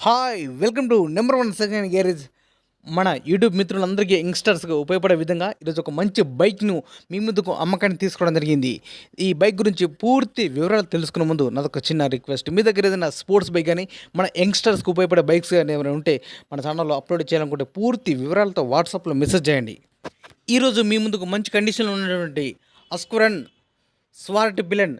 Hi welcome to number one second garage మన YouTube మిత్రులందరికీ యంగ్స్టర్స్కి ఉపయోగపడే విధంగా ఈరోజు ఒక మంచి బైక్ను మీ ముందుకు అమ్మకాన్ని తీసుకోవడం జరిగింది. ఈ బైక్ గురించి పూర్తి వివరాలు తెలుసుకునే ముందు నాదొక చిన్న రిక్వెస్ట్ మీ దగ్గర ఏదైనా స్పోర్ట్స్ బైక్ కానీ మన యంగ్స్టర్స్కి ఉపయోగపడే బైక్స్ కానీ ఏమైనా ఉంటే మన ఛానల్లో అప్లోడ్ చేయాలనుకుంటే పూర్తి వివరాలతో వాట్సాప్లో మెసేజ్ చేయండి. ఈరోజు మీ ముందుకు మంచి కండిషన్లో ఉన్నటువంటి Husqvarna Svartpilen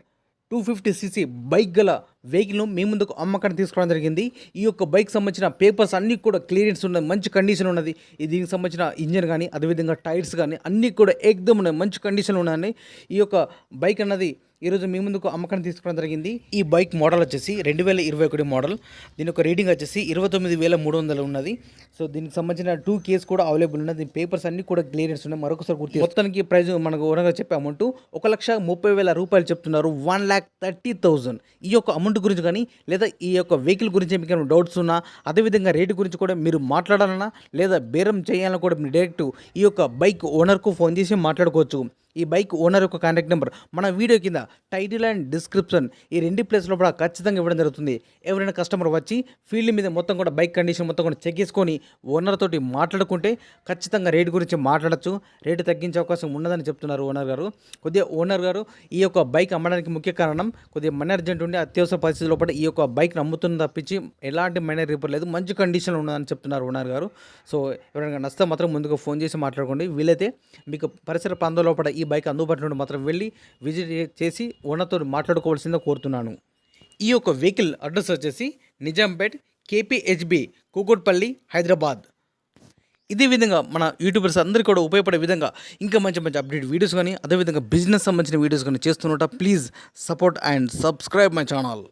two fifty CC bike గల వెహికల్ను మీ ముందుకు అమ్మకాన్ని తీసుకోవడం జరిగింది. ఈ యొక్క బైక్ సంబంధించిన పేపర్స్ అన్నీ కూడా క్లియరెన్స్ ఉన్నది మంచి కండిషన్ ఉన్నది. దీనికి సంబంధించిన ఇంజన్ కానీ అదేవిధంగా టైర్స్ కానీ అన్నీ కూడా ఏకదమ్ ఉన్నాయి మంచి కండిషన్ ఉన్నాయి. ఈ యొక్క బైక్ అన్నది ఈరోజు మీ ముందుకు అమ్మకాన్ని తీసుకోవడం జరిగింది. ఈ బైక్ మోడల్ వచ్చేసి రెండు వేల ఇరవై ఒకటి మోడల్. దీని యొక్క రీడింగ్ వచ్చేసి ఇరవై తొమ్మిది వేల మూడు వందలు ఉన్నది. సో దీనికి సంబంధించిన టూ కేస్ కూడా అవైలబుల్ ఉన్నది దీని పేపర్స్ అన్ని కూడా క్లియరెన్స్ ఉన్నాయి. మరొకసారి గుర్తు మొత్తానికి ప్రైజ్ మనకు ఓనర్గా చెప్పే అమౌంట్ ఒక లక్ష ముప్పై వేల రూపాయలు చెప్తున్నారు. వన్ ల్యాక్ థర్టీ థౌజండ్ ఈ యొక్క అమౌంట్ గురించి కానీ లేదా ఈ యొక్క వెహికల్ గురించి మీకు ఏమైనా డౌట్స్ ఉన్నా అదేవిధంగా రేటు గురించి కూడా మీరు మాట్లాడాలన్నా లేదా బేరం చేయాలన్నా కూడా మీరు డైరెక్ట్ ఈ యొక్క బైక్ ఓనర్కు ఫోన్ చేసి మాట్లాడుకోవచ్చు. ఈ బైక్ ఓనర్ యొక్క కాంటాక్ట్ నెంబర్ మన వీడియో కింద టైటిల్ అండ్ డిస్క్రిప్షన్ ఈ రెండు ప్లేస్లో కూడా ఖచ్చితంగా ఇవ్వడం జరుగుతుంది. ఎవరైనా కస్టమర్ వచ్చి ఫీల్డ్ మీద మొత్తం కూడా బైక్ కండిషన్ మొత్తం కూడా చెక్ చేసుకొని ఓనర్ తోటి మాట్లాడుకుంటే ఖచ్చితంగా రేట్ గురించి మాట్లాడచ్చు. రేటు తగ్గించే అవకాశం ఉన్నదని చెప్తున్నారు ఓనర్ గారు. కొద్దిగా ఓనర్ గారు ఈ యొక్క బైక్ అమ్మడానికి ముఖ్య కారణం కొద్దిగా మనీ అర్జెంట్ ఉండి అత్యవసర పరిస్థితుల్లో పడి ఈ యొక్క బైక్ నమ్ముతుందని తప్పించి ఎలాంటి మైనర్ రిపేర్ లేదు. మంచి కండిషన్లో ఉన్నదని చెప్తున్నారు ఓనర్ గారు. సో ఎవరైనా నచ్చితే మాత్రం ముందుగా ఫోన్ చేసి మాట్లాడుకోండి. వీలైతే మీకు పరిసర ప్రాంతంలో పడ ఈ ఈ బైక్ అందుబాటులో మాత్రం వెళ్ళి విజిట్ చేసి ఓనర్తో మాట్లాడుకోవాల్సిందిగా కోరుతున్నాను. ఈ యొక్క వెహికల్ అడ్రస్ వచ్చేసి నిజాంపేట్ కేపీహెచ్బి కూకట్పల్లి హైదరాబాద్. ఇదే విధంగా మన యూట్యూబర్స్ అందరికీ కూడా ఉపయోగపడే విధంగా ఇంకా మంచి మంచి అప్డేట్ వీడియోస్ కానీ అదేవిధంగా బిజినెస్ సంబంధించిన వీడియోస్ కానీ చేస్తున్నట please support and subscribe my channel.